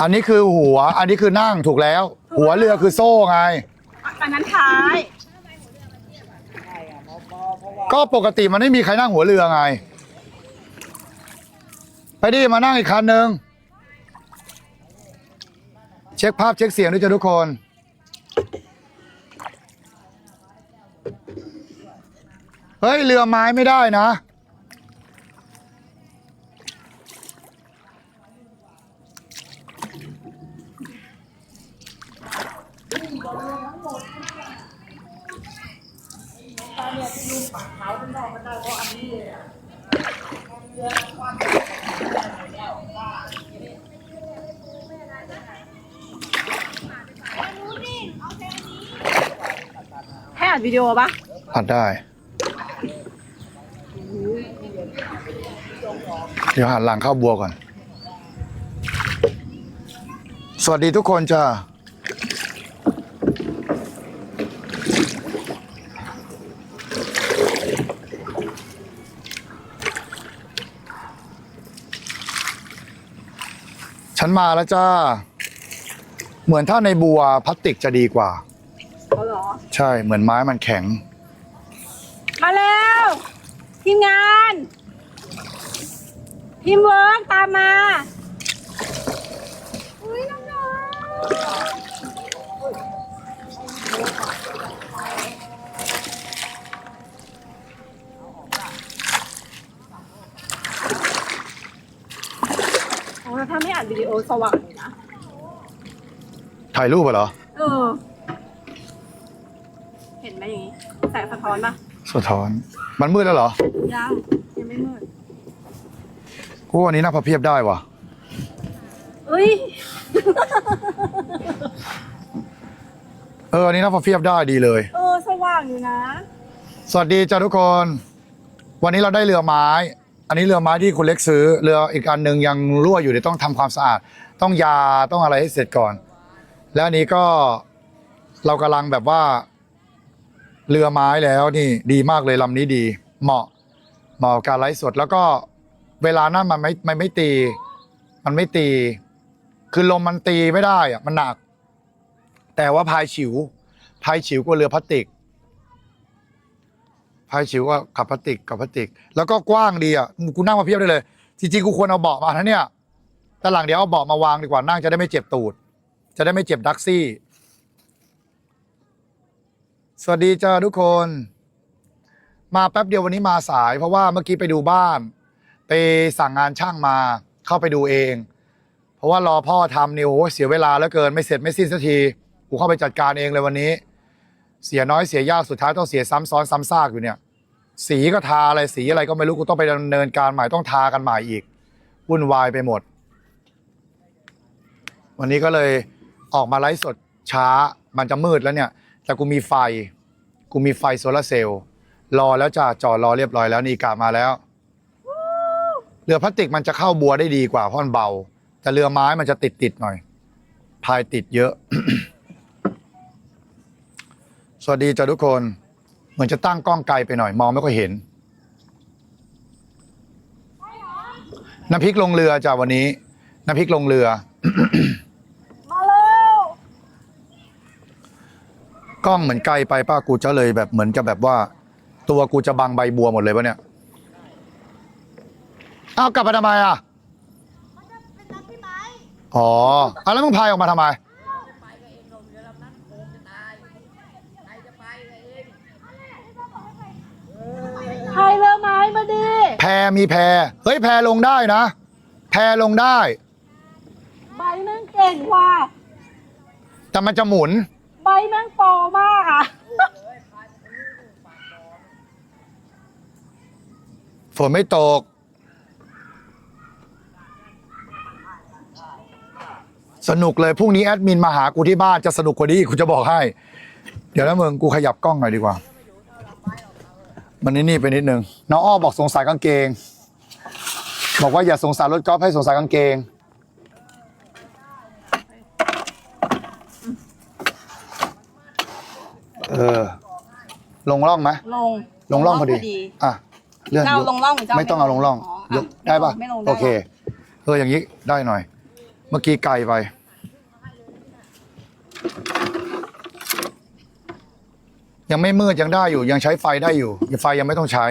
อันนี้คือหัว อันนี้คือนั่งถูกแล้ว หัวเรือคือโซ่ไง อันนั้นท้าย ก็ปกติมันไม่มีใครนั่งหัวเรือไง ไปดิมานั่งอีกคันหนึ่งเช็คภาพเช็คเสียงด้วยจ้ะทุกคน เฮ้ย เรือไม้ไม่ได้นะ ขาเข้างนอกก็ได้เพราะอันนี้เนื้อความเป็นแล้วก็ให้อัดวิดีโอปะอัดได้ เดี๋ยวหันหลังเข้าบัวก่อน สวัสดีทุกคนจ้า ฉันมาแล้วจ้า เหมือนถ้าในบัวพลาสติกจะดีกว่าเขาเหรอ ใช่เหมือนไม้มันแข็ง มาแล้วทีมงานทีมเวิร์กตามมา อุ้ยน้องๆ โอ้ยถ้าไม่อัดวิดีโอสว่างเลยนะ ถ่ายรูปเหรอเออ เห็นไหมอย่างนี้แสงสะท้อนปะสะท้อน มันมืดแล้วเหรอยังยังไม่มืดกูว่าวันนี้น่าพอเพียบได้ว่ะ เอ้ย เอออันนี้น่าพอเพียบได้ดีเลย เออ สว่างอยู่นะ สวัสดีจ้าทุกคน วันนี้เราได้เรือไม้ อันนี้เรือไม้ที่คุณเล็กซื้อเรืออีกอันหนึ่งยังรั่วอยู่เดี๋ยวต้องทำความสะอาด ต้องยาต้องอะไรให้เสร็จก่อน แล้วอันนี้ก็เรากำลังแบบว่า เรือไม้แล้วนี่ดีมากเลยลำนี้ดี เหมาะเหมาะกับการไลฟ์สด แล้วก็เวลานั้นมันไม่มันไม่ตี มันไม่ตี คือลมมันตีไม่ได้อะมันหนัก แต่ว่าพายฉิวพายฉิวกว่าเรือพลาสติก พายฉิวก็กับพลาสติกกับพลาสติก แล้วก็กว้างดีอะกูนั่งมาเพียบได้เลย จริงๆกูควรเอาเบาะมานะเนี่ยแต่หลังเดี๋ยวเอาเบาะมาวางดีกว่านั่งจะได้ไม่เจ็บตูด จะได้ไม่เจ็บดักซี่ สวัสดีจ้าทุกคน มาแป๊บเดียววันนี้มาสาย เพราะว่าเมื่อกี้ไปดูบ้าน ไปสั่งงานช่างมาเข้าไปดูเอง เพราะว่ารอพ่อทำนี่โอ้โหเสียเวลาแล้วเกินไม่เสร็จไม่สิ้นสักทีกูเข้าไปจัดการเองเลยวันนี้ เสียน้อยเสียยากสุดท้ายต้องเสียซ้ำซ้อนซ้ำซากอยู่เนี่ย สีก็ทาอะไรสีอะไรก็ไม่รู้กูต้องไปดำเนินการใหม่ต้องทากันใหม่อีกวุ่นวายไปหมด วันนี้ก็เลยออกมาไลฟ์สดช้ามันจะมืดแล้วเนี่ย แต่กูมีไฟ กูมีไฟโซลาร์เซลล์รอแล้วจ้าจอดรอเรียบร้อยแล้วนี่กามาแล้ว เรือพลาสติกมันจะเข้าบัวได้ดีกว่าเพราะมันเบา แต่เรือไม้มันจะติดติดๆหน่อย พายติดเยอะ สวัสดีจ้าทุกคน เหมือนจะตั้งกล้องไกลไปหน่อยมองไม่ค่อยเห็น น้ำพริกลงเรือจ้าวันนี้ น้ำพริกลงเรือ มาแล้วกล้องเหมือนไกลไปป้ากูจะเลยแบบเหมือนจะแบบว่า ตัวกูจะบังใบบัวหมดเลยปะเนี่ยอ้าวกลับมาทำไมอะอ๋ออะแล้วมึงพายออกมาทำไม ใครเรือไม้มาดิแพมีแพเฮ้ยแพลงได้นะ แพลงได้ ใบแม่งเก่งว่ะแต่มันจะหมุน ใบแม่งโปรมากอะฝนไม่ตก สนุกเลยพรุ่งนี้แอดมินมาหากูที่บ้านจะสนุกกว่านี้กูจะบอกให้ เดี๋ยวแล้วมึงกูขยับกล้องหน่อยดีกว่า มันนี่นี่ไปนิดนึงน้องอ้อบอกสงสัยกางเกง บอกว่าอย่าสงสารรถกอล์ฟให้สงสัยกางเกง เออ ลงร่องไหมลงลงร่องพอดี อะเลื่อนเรายกลงร่องหรือจะไม่ต้องเอาลงร่องะยกได้ปะไม่ลงได้โอเคเอออย่างนี้ได้หน่อย เมื่อกี้ไกลไป ยังไม่มืดยังได้อยู่ ยังใช้ไฟได้อยู่ไฟยังไม่ต้องใช้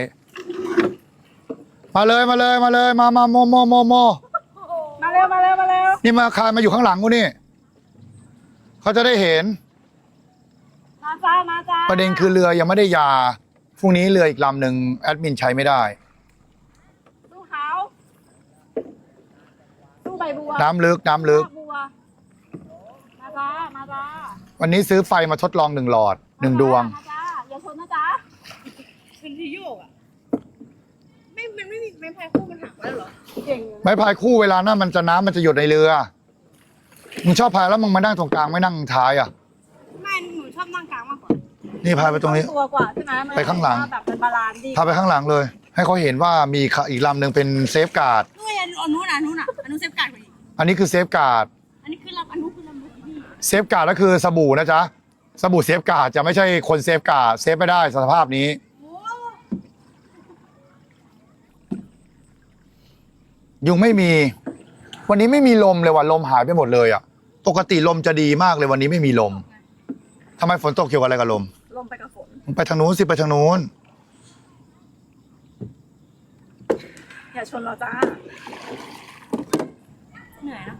มาเลยมาเลยมาเลย มามาโมโมโมโมมาเร็วมาเร็วมาเร็วนี่มาคานมาอยู่ข้างหลังกูนี่เขาจะได้เห็น มาจ้ามาจ้าประเด็นคือเรือยังไม่ได้ยาพรุ่งนี้เรืออีกลำหนึ่งแอดมินใช้ไม่ได้สู้เขาสู้ใบบัวน้ำลึกน้ำลึก บัวมาจ้ามาจ้าวันนี้ซื้อไฟมาทดลองหนึ่งหลอด หนึ่งดวงมาจ้าอย่าชนนะจ๊ะเป็นที่โยกอะ ไม่ มันไม่มีไม้พายคู่มันหักไว้แล้วเหรอ เก่งไม้พายคู่เวลานั้นมันจะน้ำมันจะหยดในเรือ มึงชอบพายแล้วมึงมานั่งตรงกลางไม่นั่งท้ายอะ ไม่หนูชอบนั่งกลางมากกว่านี่พายไปตรงนี้ ตัวกว่าใช่ไหมมันไปข้างหลัง แบบเป็นบาลานซ์ดีพาไปข้างหลังเลย ให้เขาเห็นว่ามีอีกลำหนึ่งเป็นเซฟการ์ดด้วยอันอันนู้นอะอันนู้นอะอันนู้นเซฟการ์ดกว่าอีกอันนี้คือเซฟการ์ด อันนี้คือลำอันนู้นคือลำเมื่อกี้นี่เซฟการ์ดก็คือสบู่นะจ๊ะ สบู่เซฟการ์ดจะไม่ใช่คนเซฟการ์ดเซฟไม่ได้สภาพนี้โอ้ยุงไม่มี วันนี้ไม่มีลมเลยว่ะลมหายไปหมดเลยอะ ปกติลมจะดีมากเลยวันนี้ไม่มีลมทำไมฝนตกเกี่ยวกับอะไรกับลมลงไปกับฝนมึงไปทางนู้นสิไปทางนู้น อย่าชนเราจ้า เหนื่อยนะ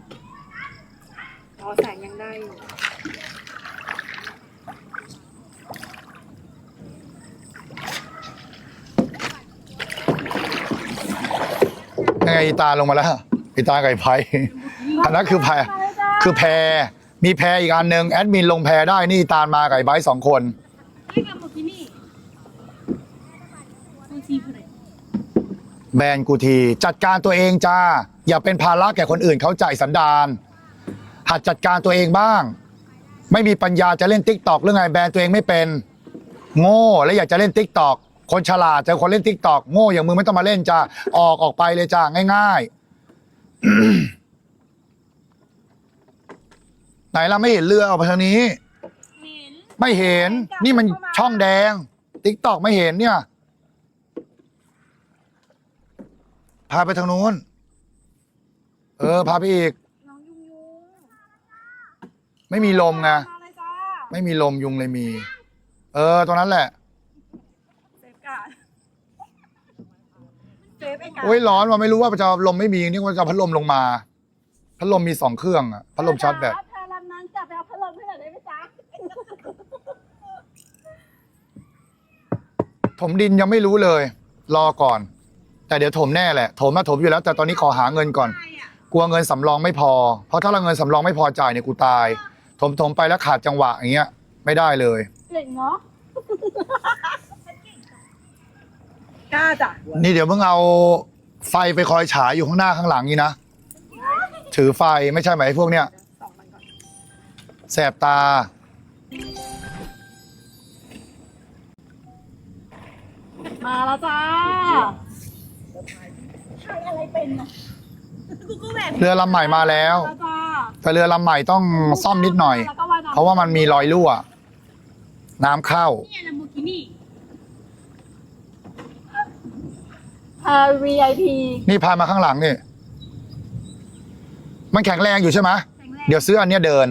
อ๋อแสงยังได้อยู่ ไงอีตาลงมาแล้วอีตาไก่ไพอันนั้นคือไพคือแพรมีแพรอีกอันหนึ่งแอดมินลงแพรได้นี่อีตาลมาไก่ไบสองคนนี่ลำเมื่อกี้นี่ตัวซีคืออะไรแบนกูที จัดการตัวเองจ้า อย่าเป็นภาระแก่คนอื่นเขาจ่ายสันดานหัดจัดการตัวเองบ้าง ไม่มีปัญญาจะเล่นติ๊กตอกเรื่องไงแบนตัวเองไม่เป็น โง่และอยากจะเล่นติ๊กตอก คนฉลาดเจอคนเล่นติ๊กตอกโง่อย่างมึงไม่ต้องมาเล่นจ้าออกออกไปเลยจ้าง่าย ๆ ไหนล่ะไม่เห็นเรือออกไปทางนี้ เห็นไม่เห็น นี่มันช่องแดงติ๊กตอกไม่เห็นเนี่ย พาไปทางนู้น เออ พาไปอีก น้องยุงยุงไม่มีลมไง มาเลยจ้า ไม่มีลมยุงเลยมี เออ ตรงนั้นแหละ เซฟการ์ดเซ ฟไอ้การ์ดโอ้ยร้อนว่ะไม่รู้ว่าจะลมไม่มีนี่ว่าจะเอาพัดลมลงมา พัดลมมีสองเครื่องอะพัดลมชาร์จแบตเธอลำนั้นจะไปเอาพัดลมให้หน่อยได้ไหมจ๊ะถมดินยังไม่รู้เลย รอก่อน แต่เดี๋ยวถมแน่แหละถมมาถมอยู่แล้ว แต่ตอนนี้ขอหาเงินก่อนใช่อะกลัวเงินสำรองไม่พอ เพราะถ้าเราเงินสำรองไม่พอจ่ายเนี่ยกูตาย ถมถมไปแล้วขาดจังหวะอย่างเงี้ย ไม่ได้เลยเก่งเนาะ กล้าจ้ะนี่เดี๋ยวมึงเอาไฟไปคอยฉายอยู่ข้างหน้าข้างหลังนี่นะ ถือไฟไม่ใช่ไหมไอ้พวกเนี้ยสองมันก่อนแสบตา มาแล้วจ้ากูก็แบบเรือลำใหม่มาแล้ว มาจ้าแต่เรือลำใหม่ต้องซ่อมนิดหน่อย แล้วก็ว่ายน้ำเพราะว่ามันมีรอยรั่ว น้ำเข้า เนี่ยลำเมื่อกี้นี่ เอ่อ VIP นี่พามาข้างหลังนี่ มันแข็งแรงอยู่ใช่ไหมเดี๋ยวซื้ออันเนี้ยเดิน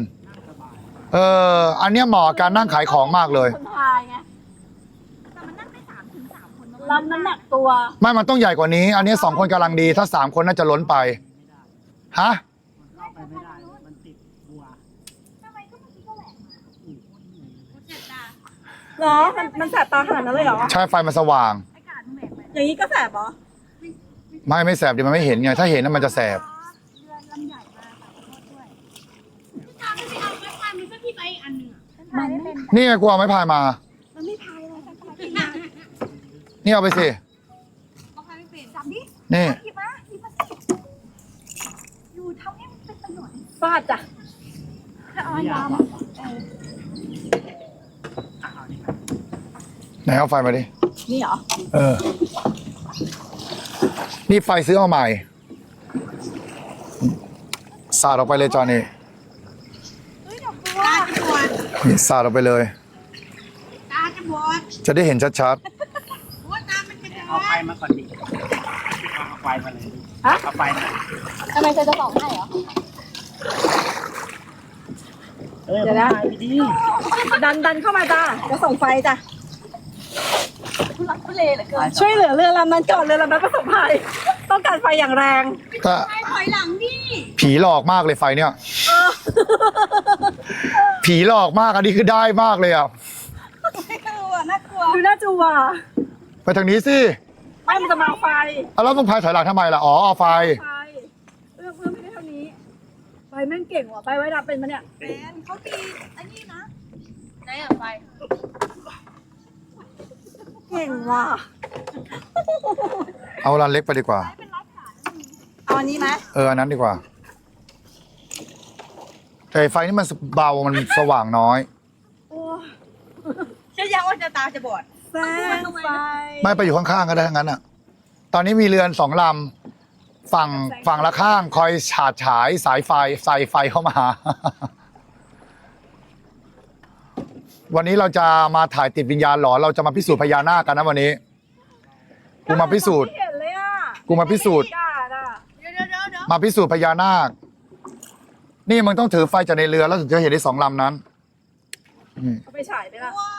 เอออันเนี้ยเหมาะกับการนั่งขายของมากเลย คนพายไงแต่มันนั่งได้สามถึงสามคนนะลำน้ำหนักตัว ไม่มันต้องใหญ่กว่านี้ อันเนี้ยสองคนกำลังดี ถ้าสามคนน่าจะล้นไป ฮะเจ็บตาเหรอ มันมันแสบตาขนาดนั้นเลยเหรอ ใช่ไฟมันสว่าง อากาศมันแหวกไปอย่างนี้ก็แสบเหรอไม่ไม่แสบดิมันไม่เห็นไงถ้าเห็นน่ะมันจะแสบเรือลำใหญ่มาค่ะขอโทษด้วยพี่ตาไม่ไปเอาไม้พายมันสักที่ไปอีกอันหนึ่งอะมันไม่เป็นนี่ไงกูเอาไม้พายมา มันไม่พายอะไรสักทีนี่เอาไปสิเอาพายไม่เป็นจับดินี่หยิบมาหยิบมาสิอยู่ทำให้มันเป็นประโยชน์ฟาดจ้ะเอายาม ไหนเอาไฟมาดิ นี่เหรอ เออ นี่ไฟซื้อเอาใหม่ สาดออกไปเลยจอนี่ตาจะบอดนี่สาดออกไปเลย ตาจะบอดจะได้เห็นชัดโอ้ตามันจะบเอาอไฟดมาก่อนดิเอาไฟมาเลยฮะเอาไฟมาทำไมเธอจะบอกให้เหรอ เออเดี๋ยวนะถ่ายไปดิดันดันเข้ามาจ้าจะส่งไฟจ้ะ ทุลักทุเลเหลือเกินช่วยเหลือเรือลำนั้นก่อนเรือลำนั้นประสบภัยต้องการไฟอย่างแรงแต่ไปถอยหลังดิผีหลอกมากเลยไฟเนี่ยผีหลอกมากอันนี้คือได้มากเลยอะน่ากลัวน่ากลัวดูน่าจูว่ะไปทางนี้สิไม่มันจะมาเอาไฟเอาแล้วมึงพายถอยหลังทำไมล่ะอ๋อเอาไฟไฟเอื้อมเอื้อมไม่ได้เท่านี้ไฟแม่งเก่งว่ะไฟไว้ดับเป็นปะเนี่ยแมนเขาตีอันนี้นะไหนอะไฟเก่งว่ะเอารันเล็กไปดีกว่า เอาอันนี้ไหมเอออันนั้นดีกว่า แต่ไฟนี่มันเบา มันสว่างน้อยโอ้เชื่อยังว่าจะตาจะบอดแสงไฟไม่ไปอยู่ข้างๆก็ได้ทั้งนั้นอะ ตอนนี้มีเรือนสองลำฝั่งฝั่งละข้าง คอยฉาดฉายสายไฟใส่ไฟเข้ามา วันนี้เราจะมาถ่ายติดวิญญาณหลอนเราจะมาพิสูจน์พญานาคกันนะวันนี้ กูมาพิสูจน์ไม่เห็นเลยอะกูมาพิสูจน์กาดอะเดี๋ยวเดี๋ยวเดี๋ยวเดี๋ยวมาพิสูจน์พญานาค นี่มึงต้องถือไฟจากในเรือแล้วถึงจะเห็นได้สองลำนั้นอืมเอาไปฉายไปละว้า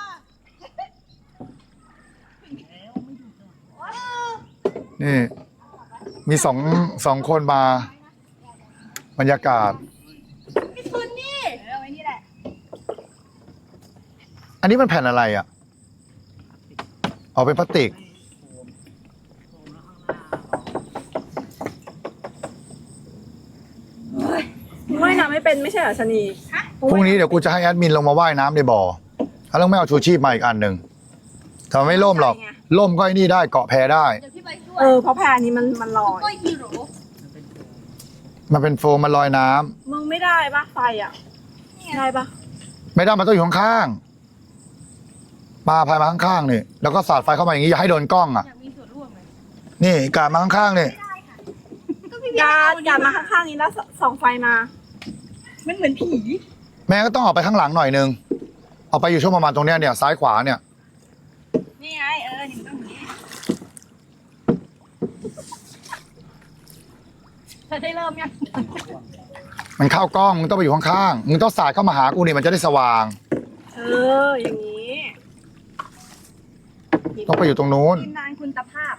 นี่ มีสองสองคนมา บรรยากาศ พี่คืนนี่เออไว้นี่แหละ อันนี้มันแผ่นอะไรอะออกเป็นพลาสติก ว่ายน้ำไม่เป็นไม่ใช่เหรอชะนีพรุ่งนี้เดี๋ยวกูจะให้แอดมินลงมาว่ายน้ำในบ่อแล้วไม่เอาชูชีพมาอีกอันหนึ่งแต่ไม่ล่มหรอก ล่มก็ไอ้นี่ได้เกาะแพได้ เดี๋ยวพี่ไปช่วเอยอเพราะแพรนี้มันมันลอยก็ฮีโร่มันเป็นโฟมมันลอยน้ำมึงไม่ได้ปะไฟอะได้ปะไม่ได้มันต้องอยู่ข้างๆ มาพายมาข้างๆนี่แล้วก็สาดไฟเข้ามาอย่างนี้อย่าให้โดนกล้องอะ อยากมีส่วนร่วมไหมนี่กาดมาข้างๆนี่ก็พี่การการมาข้างๆนี้แล้วส่องไฟมา มันเหมือนผีแม่ก็ต้องออกไปข้างหลังหน่อยนึงออกไปอยู่ช่วงประมาณตรงเนี้ยเนี่ยซ้ายขวาเนี่ย นี่ไงเออนี่มันต้องอย่างนี้เธอได้เริ่มยังมันเข้ากล้องมึงต้องไปอยู่ข้างๆมึงต้องสาดเข้ามาหากูนี่มันจะได้สว่าง เอออย่างนี้ ต้องไปอยู่ตรงนู้นทีมงานคุณตภาพ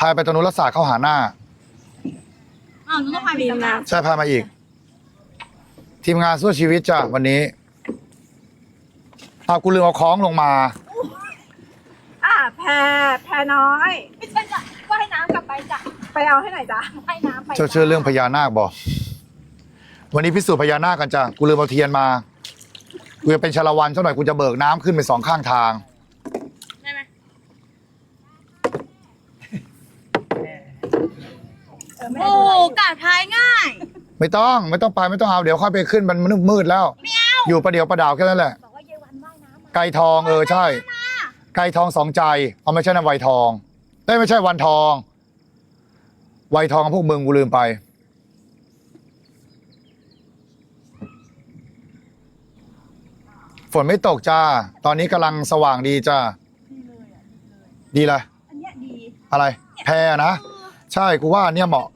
พายไปตรงนู้นแล้วสาดเข้าหาหน้า อ้าวหนูต้องพาไปทีมตำงานนานใช่พามาอีก ทีมงานสู้ชีวิตจ้ะวันนี้เอากูลืมเอาคล้องลงมา อะแพรแพรน้อย ไม่ใช่จ้ะว่ายน้ำกลับไปจ้ะไปเอาให้หน่อยจ้ะว่ายน้ำไปเจ้าเชื่อเรื่องพญานาคบอกวันนี้พิสูจน์พญานาคกันจ้ะกูลืมเอาเทียนมากูจะเป็นชาละวันเท่าหน่อยกูจะเบิกน้ำขึ้นไปสองข้างทาง ได้ไหม เออไม่โอ้ได้ดูกาดพายง่าย ไม่ต้องไม่ต้องไปไม่ต้องเอาเดี๋ยวค่อยไปขึ้นมันมืดมืดแล้ว อยู่ประเดี๋ยวประดาวแค่นั้นแหละบอกว่าเยวันว่ายน้ำมาไก่ทองเออใช่ ไก่ทองสองใจเอาไม่ใช่นะไวทองได้ยไม่ใช่วันทอง ไวทองพวกมึงกูลืมไป ฝนไม่ตกจ้า ตอนนี้กำลังสว่างดีจ้าดีเลย อันเนี้ยดี อะไร แพรนะ ใช่กูว่าอันเนี่ยเหมาะมันมั่นคง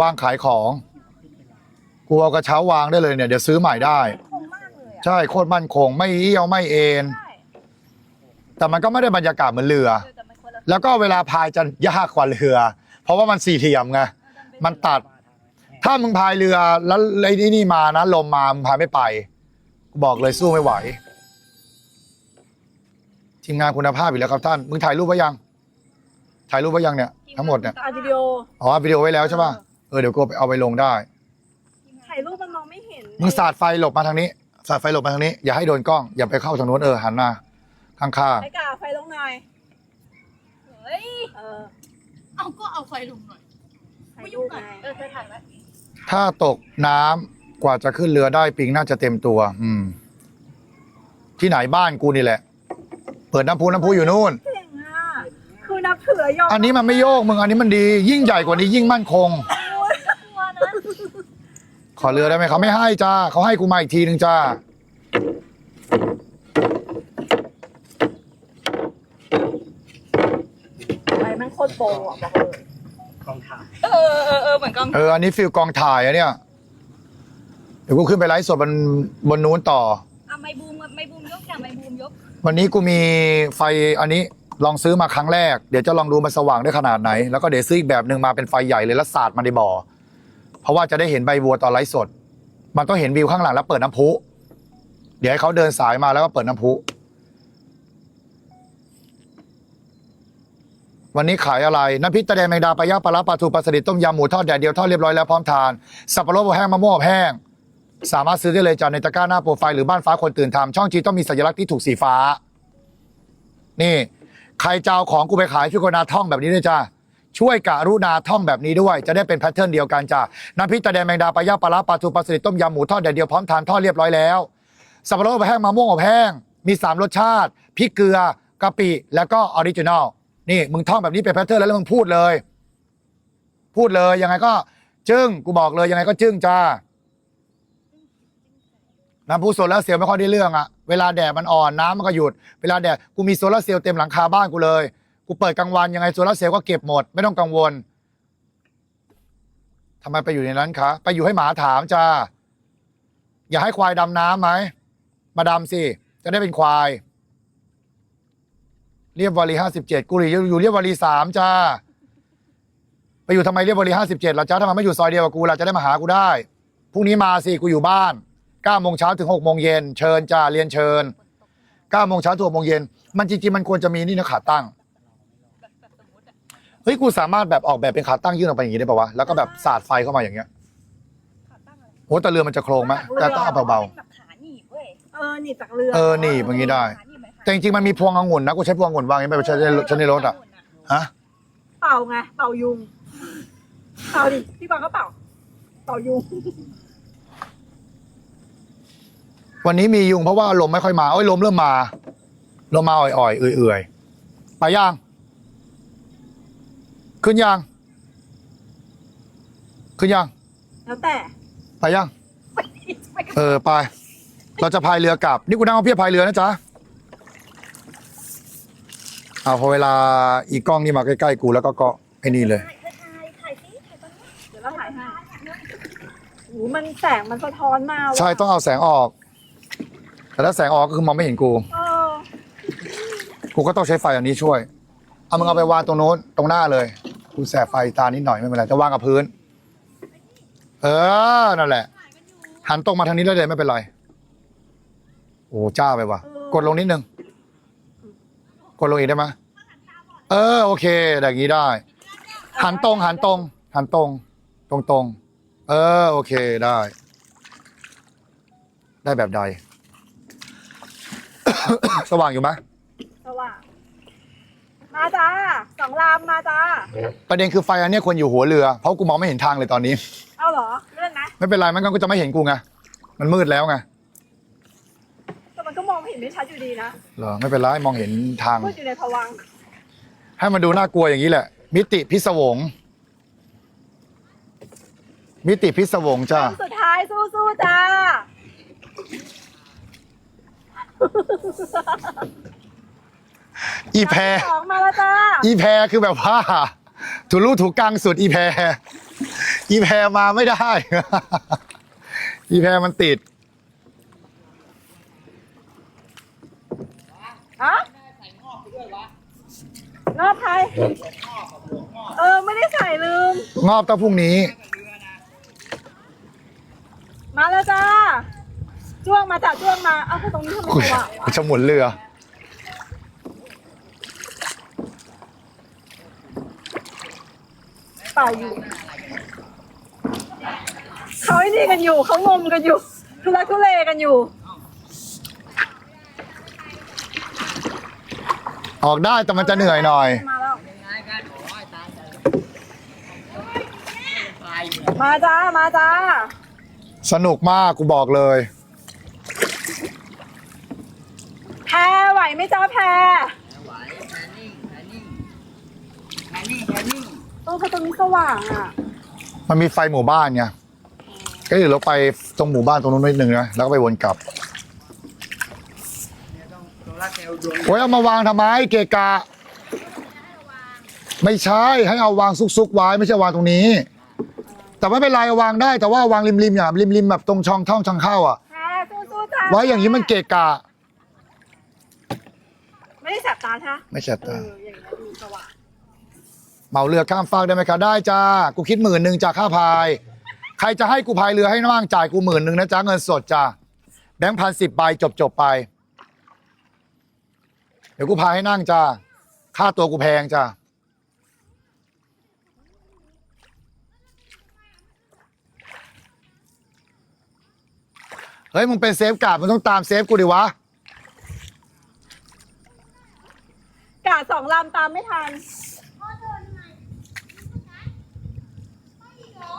วางขายของกูเอากระเช้าวางได้เลยเนี่ยเดี๋ยวซื้อใหม่ได้ คงมากเลยอะใช่โคตรมั่นคง ไม่เอี้ยวไม่เอ็นใช่แต่มันก็ไม่ได้บรรยากาศเหมือนเรือเออแต่มันคนละแล้วก็เวลาพายจะยากกว่าเรือ เพราะว่ามันสี่เหลี่ยมไงมันตัด ถ้ามึงพายเรือแล้วไอ้นี่นี่มานะลมมามึงพายไม่ไปกูบอกเลยสู้ไม่ไหวทีมงานคุณภาพอีกแล้วครับท่านมึงถ่ายรูปไว้ยัง ถ่ายรูปไว้ยังเนี่ยทั้งหมดเนี่ยอัดวิดีโออ๋ออัดวิดีโอไว้แล้วใช่ป่ะ เออเดี๋ยวกูเอาไปลงได้ ถ่ายรูปมันมองไม่เห็นมึงสาดไฟหลบมาทางนี้ สาดไฟหลบมาทางนี้ อย่าให้โดนกล้อง อย่าไปเข้าทางนู้นเออหันมา ข้างไอ้กาไฟลงหน่อย เฮ้ย เออเอาก็เอาไฟลงหน่อยถ่ายไม่รูยุ่งปกันไงเออเธอถ่ายไว้ๆ ถ้าตกน้ำกว่าจะขึ้นเรือได้ปิงน่าจะเต็มตัว อืม ที่ไหนบ้านกูนี่แหละ เปิดน้ำพุน้ำพุอยู่นู่น เก่งอะ คือนับถือยอมอันนี้มันไม่โยกมึงอันนี้มันดี ยิ่งใหญ่กว่านี้ยิ่งมั่นคงกลัวนะ ขอเรือได้ไหมเขาไม่ให้จ้าเขาให้กูมาอีกทีหนึ่งจ้าไฟแม่งโคตรโปรอะบอกเลยกองถ่ายเออเออเออเหมือนกล้องเออ อันนี้ฟิลกองถ่ายอะเนี่ย เดี๋ยวกูขึ้นไปไลฟ์สดบนบนนู้นต่อ อะไม่บูมไม่บูมยกจ้ะไม่บูมยกวันนี้กูมีไฟอันนี้ลองซื้อมาครั้งแรก เดี๋ยวจะลองดูมันสว่างได้ขนาดไหน แล้วก็เดี๋ยวซื้ออีกแบบหนึ่งมาเป็นไฟใหญ่เลยแล้วสาดมาในบ่อ เพราะว่าจะได้เห็นใบบัวตอนไลฟ์สด มันต้องเห็นวิวข้างหลังแล้วเปิดน้ำพุ เดี๋ยวให้เขาเดินสายมาแล้วก็เปิดน้ำพุ วันนี้ขายอะไร น้ำพริกตะแดงแมงดาปลาย่างปลาร้าปลาทูปลาสลิดต้มยำหมูทอดแดดเดียวทอดเรียบร้อยแล้วพร้อมทาน สับปะรดแห้งมะม่วงแห้ง สามารถซื้อได้เลยจากในตะกร้าหน้าโปรไฟล์หรือบ้านฟ้าคนตื่นทำช่องจีต้องมีสัญลักษณ์ที่ถูกสีฟ้า นี่ ใครจะเอาของกูไปขายช่วยกรุณาท่องแบบนี้ด้วยจ้า ช่วยกรุณาท่องแบบนี้ด้วย จะได้เป็นแพทเทิร์นเดียวกันจ้าน้ำพริกตะแดงแมงดาปลาย่างปลาร้าปลาทูปลาสลิดต้มยำหมูทอดแดดเดียวพร้อมทานทอดเรียบร้อยแล้วสับปะรดอบแห้งมะม่วงอบแห้งมี 3 รสชาติพริกเกลือกะปิแล้วก็ออริจินอลนี่มึงท่องแบบนี้เป็นแพทเทิร์นแล้วมึงพูดเลย พูดเลยยังไงก็จึ้งกูบอกเลยยังไงก็จึ้งจ้าน้ำพุโซลาเซลล์ไม่ค่อยได้เรื่องอะเวลาแดดมันอ่อนน้ำมันก็หยุด เวลาแดดกูมีโซลาเซลล์เต็มหลังคาบ้านกูเลย กูเปิดกลางวันยังไงโซลาร์เซลล์ก็เก็บหมด ไม่ต้องกังวลทำไมไปอยู่ในนั้นคะไปอยู่ให้หมาถามจ้าอย่าให้ควายดำน้ำไหมมาดำสิจะได้เป็นควาย เรียบวารีห้าสิบเจ็ดกูอยู่อยู่เรียบวารีสามจ้าไปอยู่ทำไมเรียบวารีห้าสิบเจ็ดล่ะจ้าทำไมไม่อยู่ซอยเดียวกับกูล่ะจะได้มาหากูได้พรุ่งนี้มาสิกูอยู่บ้านเก้าโมงเช้าถึงหกโมงเย็นเชิญจ้าเรียนเชิญเก้าโมงเช้าถึงหกโมงเย็นมันจริงๆมันควรจะมีนี่นะขาตั้ง เฮ้ยกูสามารถแบบออกแบบเป็นขาตั้งยื่นออกไปอย่างนี้ได้ป่าวะแล้วก็แบบสาดไฟเข้ามาอย่างเงี้ยขาตั้งอะไรโหแต่เรือมันจะโครงไหมแต่ต้องเอาเบาเป็นแบบขาหนีบเว้ยเออหนีบจากเรือๆเออนี่อย่างนี้ได้ ขาหนีบเหมือนขาแต่จริงๆมันมีพวงองุ่นนะกูใช้พวงองุ่นวางอย่างนี้ไปใช้ในใช้ในรถอะฮะเป่าไงเป่ายุงเป่าดิพี่กวางก็เป่า เป่ายุงวันนี้มียุงเพราะว่าลมไม่ค่อยมาเอ้ยลมเริ่มมาลมมาอ่อยๆเอื่อยๆไปย่าง ขึ้นย่างขึ้นย่างแล้วแต่ไปย่างเออไป เราจะพายเรือกลับ นี่กูนั่งมาเพียบพายเรือนะจ๊ะเอาพอเวลาอีกล้องนี่มาใกล้ๆกูแล้วก็เกาะไอ้นี่เลยถ่ายถ่ายถ่ายสิถ่ายตอนนี้เดี๋ยวเราถ่ายให้โอ้มันแสงมันสะท้อนมาว่ะใช่ต้องเอาแสงออก แต่ถ้าแสงออกก็คือมองไม่เห็นกู เออกูก็ต้องใช้ไฟอันนี้ช่วย เอามึงเอาไปวางตรงโน้นตรงหน้าเลย กูแสบไฟตานิดหน่อยไม่เป็นไรจะวางกับพื้น เออนั่นแหละ หันตรงมาทางนี้ได้เลยไม่เป็นไรโอ้จ้าไปว่ะ กดลงนิดนึง กดลงอีกได้ไหมเออโอเคอย่างนี้ได้ หันตรงหันตรง หันตรง ตรงตรงๆเออโอเคได้ ได้แบบใด สว่างอยู่ไหม มาจ้าสองลำมาจ้า ประเด็นคือไฟอันเนี้ยควรอยู่หัวเรือ เพราะกูมองไม่เห็นทางเลยตอนนี้ เอาเหรอเลื่อนนะไม่เป็นไรมันก็จะไม่เห็นกูไง มันมืดแล้วไง แต่มันก็มองไม่เห็นไม่ชัดอยู่ดีนะเหรอไม่เป็นไรมองเห็นทาง พูดอยู่ในภวังค์ให้มันดูน่ากลัวอย่างนี้แหละ มิติพิศวง มิติพิศวงจ้า คำสุดท้ายสู้ๆจ้า อีแพรสองมาแล้วจ้าอีแพรคือแบบว่าถูรูถูกกลางสุดอีแพรอีแพรมาไม่ได้ อีแพรมันติดฮะงอบใครเออ ไม่ได้ใส่ลืม งอบต้องพรุ่งนี้ มาแล้วจ้าจ้วงมาจ้าจ้วงมา เอ้าตรงนี้ทำไมคุยวะจะหมุนเรือ เปล่าอยู่เขาไอ้นี่กันอยู่เขางมกันอยู่ทุลักทุเลกันอยู่ ออกได้แต่มันจะเหนื่อยหน่อย มาแล้วมาจ้ามาจ้าสนุกมากกูบอกเลย แพรไหวไหมจ้าแพรไหวแพนนิ่งแพนนิ่งแพนนิ่งแพนนิ่ง เออเขาตรงนี้สว่างอะ มันมีไฟหมู่บ้านไงก็เดี๋ยวเราไปตรงหมู่บ้านตรงนู้นนิดนึงนะแล้วก็ไปวนกลับเนี่ยต้องโซลาร์เซลล์ดวงโอ้ยเอามาวางทำไมเกะกะ ไม่ใช่ให้เอาวางซุกๆไว้ไม่ใช่วางตรงนี้ แต่ไม่เป็นไรวางได้แต่ว่าวางริมริมๆอย่าริมริมๆแบบตรงช่องท่องช่างเข้าอะแพ้สู้ๆจ้าไว้อย่างนี้มันเกะกะ ไม่ได้แสบตาใช่ไหมไม่ใช่เอตาออย่างนี้ดูสว่าง เหมาเรือข้ามฟากได้ไหมคะได้จ้ากูคิดหมื่นหนึ่งจ้าค่าพาย ใครจะให้กูพายเรือให้น้างจ่ายกูหมื่นหนึ่งนะจ้าเงินสดจ้าแบงค์พันสิบใบจบจบไป เดี๋ยวกูพายให้นั่งจ้าค่าตัวกูแพงจ้าเฮ้ยมึงเป็นเซฟกาดมึงต้องตามเซฟกูดิวะ กาดสองลำตามไม่ทัน พ่อเดินไหนพ่ออีกเหรอ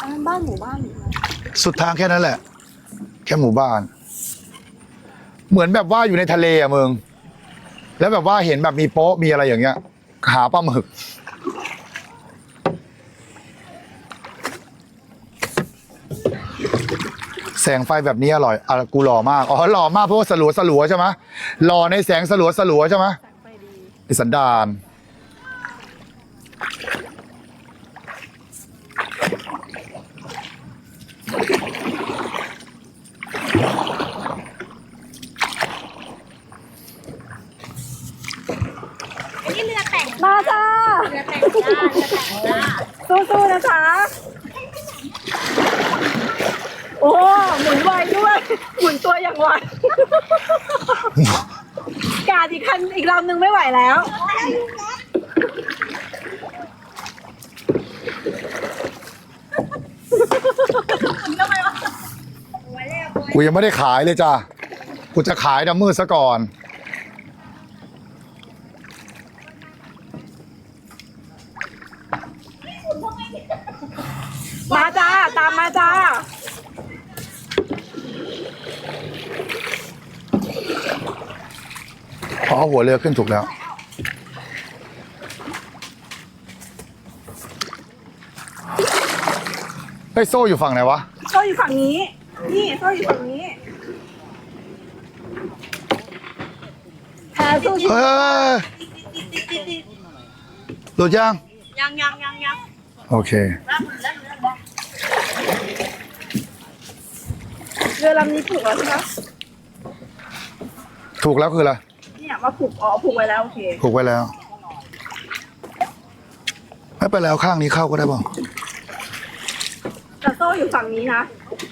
อันนั้นบ้านหมู่บ้านสุดทางแค่นั้นแหละ แค่หมู่บ้าน เหมือนแบบว่าอยู่ในทะเลอะมึง แล้วแบบว่าเห็นแบบมีโป๊ะมีอะไรอย่างเงี้ย หาปลาหมึก แสงไฟแบบนี้อร่อยอะกูหล่อมาก อ๋อหล่อมากเพราะว่าสลัวสลัวใช่ไหมหล่อในแสงสลัวสลัวใช่ไหมไอสันดาน อันนี้เรือแต่ง มาจ้า เรือแต่งจ้าเรือแต่งจ้า สู้ๆนะจ๊ะโอ้หมุนไวด้วยหมุนตัวอย่างไวกาดอีกคันอีกลำหนึ่งไม่ไหวแล้ว กูยังไม่ได้ขายเลยจ้ากูจะขายดำมืดซะก่อน มาจ้า ตามมาจ้า เพราะเอาหัวเรือขึ้นถูกแล้วไอ้ยโซ่อยู่ฝั่งไหนวะ โซ่อยู่ฝั่งนี้ นี่โซ่อยู่ฝั่งนี้แพ้สู้เฮ้ยหลุดยัง ยังยังยังยังโอเค เรือลำนี้ผูกแล้วใช่ไหมถูกแล้วคืออะไร เนี่ยมาผูกอ๋อผูกไว้แล้วโอเคถูกไว้แล้ว ไม่ไปนแล้วข้างนี้เข้าก็ได้ป่ะแต่โซ่อยู่ฝั่งนี้นะ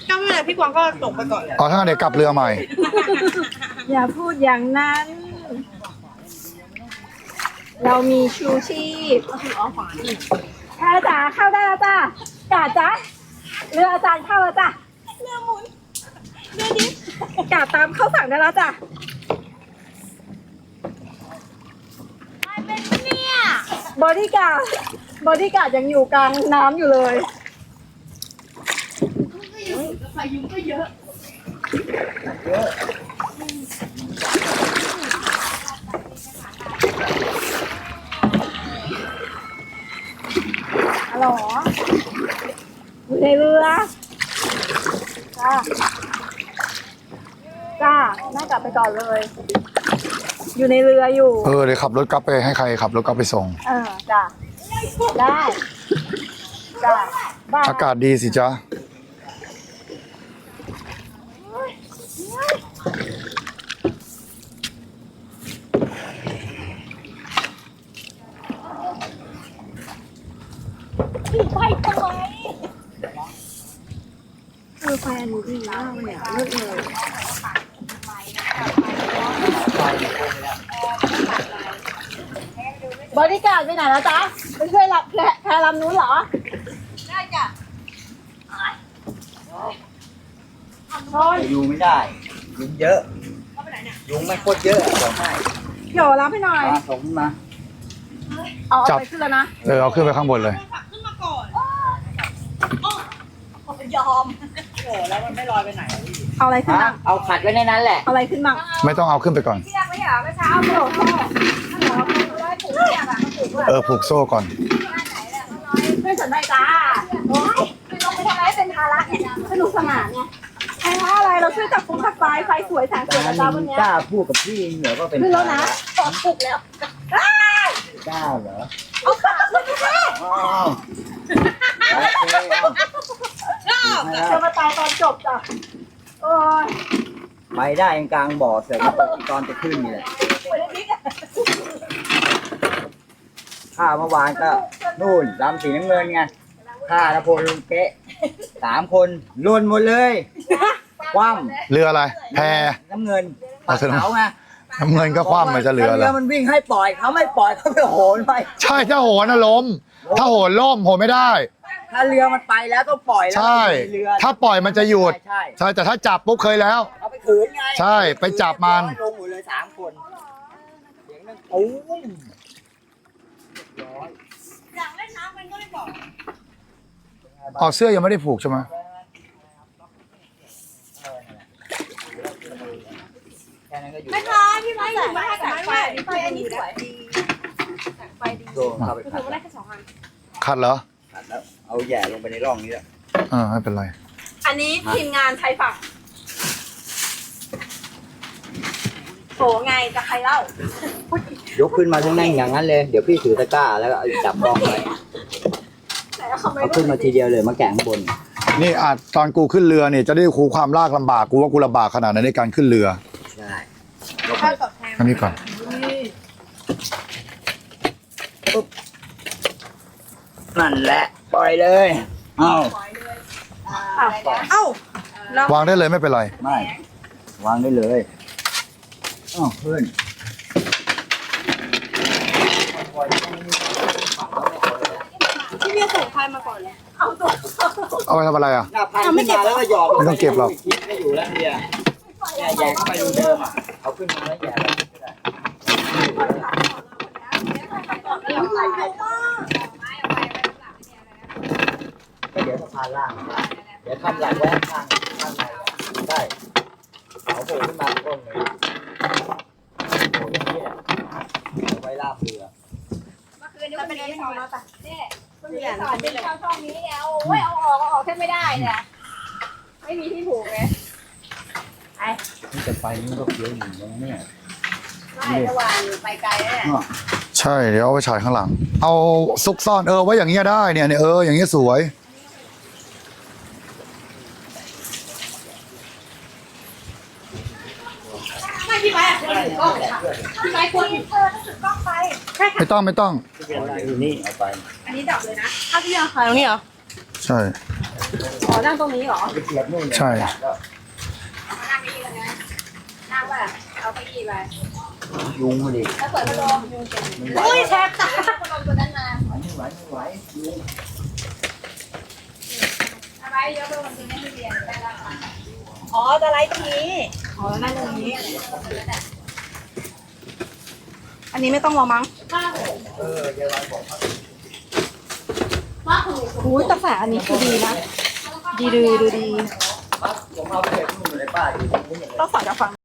ก็ไม่เป็นไรพี่กวางก็ตกไปก่อนอ๋อถ้างั้นเดี๋ยวกลับเรือใหม่ อย่าพูดอย่างนั้น เรามีชูชีพก็คืออ๋อฝั่งนี้แพ้จ๋าเข้าได้แล้วจ้ากาดจ้าเรืออาจารย์เข้าแล้วจ้ะเรือหมุนเรือดิกาดตามเข้าฝั่งได้แล้วจ้ะ ไปเป็นปะเนี่ย บอดี้การ์ดบอดี้การ์ดยังอยู่กลางน้ำอยู่เลยไฟยุงก็เยอะฮัลโหลอยู่ในเรือจ้าจ้าแม่กลับไปก่อนเลย อยู่ในเรืออยู่เออเดี๋ยวขับรถกลับไปให้ใครขับรถกลับไปส่ง เออจ้าได้จ้าได้อากาศดีสิจ๊ะไปทำไมเออไฟอันนี้ดีมากเลยอะเลิศเลย บริการดไปไหนแล้วจ๊ะไปช่วยรับแพรแพรลำนู้นเหรอ ได้จ้ะยุงไม่ได้ ยุงเยอะยุงไม่โคตรเยอะบอกให้เดี๋ยวรับให้หน่อย มาส่งมา เอาเอาจับไปขึ้นแล้วนะเออเอาขึ้นไปข้างบนเลย ขับขึ้นมาก่อนโอ้ยอมโอ้แล้วมันไม่ลอยไปไหนอะพี่เอาอะไรขึ้นฮะบ้างเอาขัดไว้ในนั้นแหละ เอาอะไรขึ้นบ้างไม่ต้องเอาขึ้นไปก่อนเชือกไม่เหรอเมื่อเช้าโผล่พ่อได้ผูก เชือกอะผูกด้วยเออผูกโซ่ก่อนไม่สนใจจ้าโอ้ยไม่ต้องไปทำอะไรเป็นภาระเนี่ยสนุกสนานไงใครว่าอะไรเราช่วยจับฟุ้งขัดไฟไฟสวยแสงสวยนะจ๊ะวันเนี้ยกล้าพูดกับพี่เหนือก็เป็นขึ้นแล้วนะภาระปอดปลุกแล้วอ้ายเก้าเหรอเอาขาขึ้นแม่อ้าวโอเคเอาจะมาตายตอนจบจ้ะโอ้ยไปได้ยังกลางบ่อเสร็จมาตกตอนจะขึ้นนี่แหละ ไปเลยนิดข้าเมื่อวานก็นู่นลำสีน้ำเงินไงข้าและพลลุงเกะสามคนลุนหมดเลย คว่เรืออะไร แพำน้ำเงินปัเอากเถอะนะเขาไงน้ำเงินก็คว่ำมันจะเรือถ้าแล้เรือวมันวิ่งให้ปล่อยเขาไม่ปล่อยเขาไปโหนไปใช่ถ้าโหนนะล้ม ถ้าโหนล่มโหนไม่ได้ ถ้าเรือมันไปแล้วต้องปล่อยแล้วใช่ มันมีเรือถ้าปล่อยมันจะหยุด ใช่ใช่แต่ถ้าจับปุ๊บเคยแล้ว เอาไปขืนไงใช่ไปจับมัน ลงหมดเลยสามคนเสียงนั่งตุ้ม อยากเล่นน้ำมันก็ไม่บอกอ๋อเสื้อยังไม่ได้ผูกใช่ไหมแค่นั้นก็อยู่ไม่ค่ะพี่ไม่อยู่ไม่ให้แสงไฟไฟอันนี้สวยดีแสงไฟดีโดนเข้าไปถืขัดอว่าได้แค่สองอันขัดเหรอขัดแล้วเอาแหย่ลงไปในร่องนี้แหละอ่าไม่เป็นไร อันนี้ทีมงานใช้ฝั่งโถไงจะใครเล่า ยกขึ้นมาทั้งนั่งอย่างนั้นเลย เดี๋ยวพี่ถือตะกร้าแล้วก็เอาจับกล้องไว้แต่เขาไม่เอาขึ้นมาทีเดียวเลยมาแกะข้างบน นี่อาจตอนกูขึ้นเรือเนี่ยจะได้คูความลากลำบากกูว่ากูลำบากขนาดไหนในการขึ้นเรือใช่ค่าตอบแทนอันนี้ก่อนนั่นแหละ ปล่อยเลยเอาอ้าวเอ้าแล้ววางได้เลยไม่เป็นไร ไม่ วางได้เลยเอ้าขึ้น พี่เมียส่งใครมาก่อนเลยเอาตัวเอาไปทำอะไรอะ หน้าพันขึ้นมาแล้วก็หยอดลไม่ต้องเก็บหรอก คิดไม่อยู่แล้วเนี่ยแย่แย่เข้าไปดูเดิมอะเอาขึ้นมาแล้วแย่แล้วก็ได้ก็เดี๋ยวสะพานล่างเดี๋ยวทำหลักไว้ข้างข้างในได้เอาโผล่ขึ้นมาต้นเลยโผล่อย่างนี้แหละเอาไว้ลาบเรือ นี้มันเป็นที่นอนแล้วปะเนี่ยมันมีสอนที่เข้าช่องนี้เนี่ยโอ้ยเอาออกเอาออกแค่ไม่ได้เนี่ยไม่มีที่ผูกไงนี่จะไปนี่ก็เคี้ยวอยู่นะเนี่ยไม่ระหว่างไปไกลแล้วเนี่ยใช่เดี๋ยวเอาไปฉายข้างหลัง เอาซุกซ่อนเออไว้อย่างเงี้ยได้เนี่ยเนี่ยเอออย่างเงี้ยสวยไม่พี่ไม้อะควรถือกล้องเลยค่ะพี่ไม้ควรเออต้องถือกล้องไปใช่ค่ะ ไม่ต้องไม่ต้องอยู่นี่เอาไปอันนี้ดับเลยนะถ้าพี่ยังขายตรงนี้เหรอใช่ อ๋อนั่งตรงนี้เหรอไปเสียบนู่นเลยใช่เอามานั่งนี่เลยนะนั่งว่าเอาเก้าอี้ไปยุงมาดิแล้วเปิดพัดลมอุ้ยแทบตาพัดลมตัวนั้นมาไม่ไหวไม่ไหวยุงทำไมยกไปวันนี้ไม่เรียนได้แล้วค่ะอ๋อจะไลฟ์ตรงนี้อ๋อนั่งตรงนี้ อันนี้ไม่ต้องรอมั้งอุ้ยแต่แสอันนี้คือดีนะ ดีดูดูดี ผมเอาไปเก็บนู่นเลยป้าอยู่ตรงนู้นเลยต้องสอนจะฟัง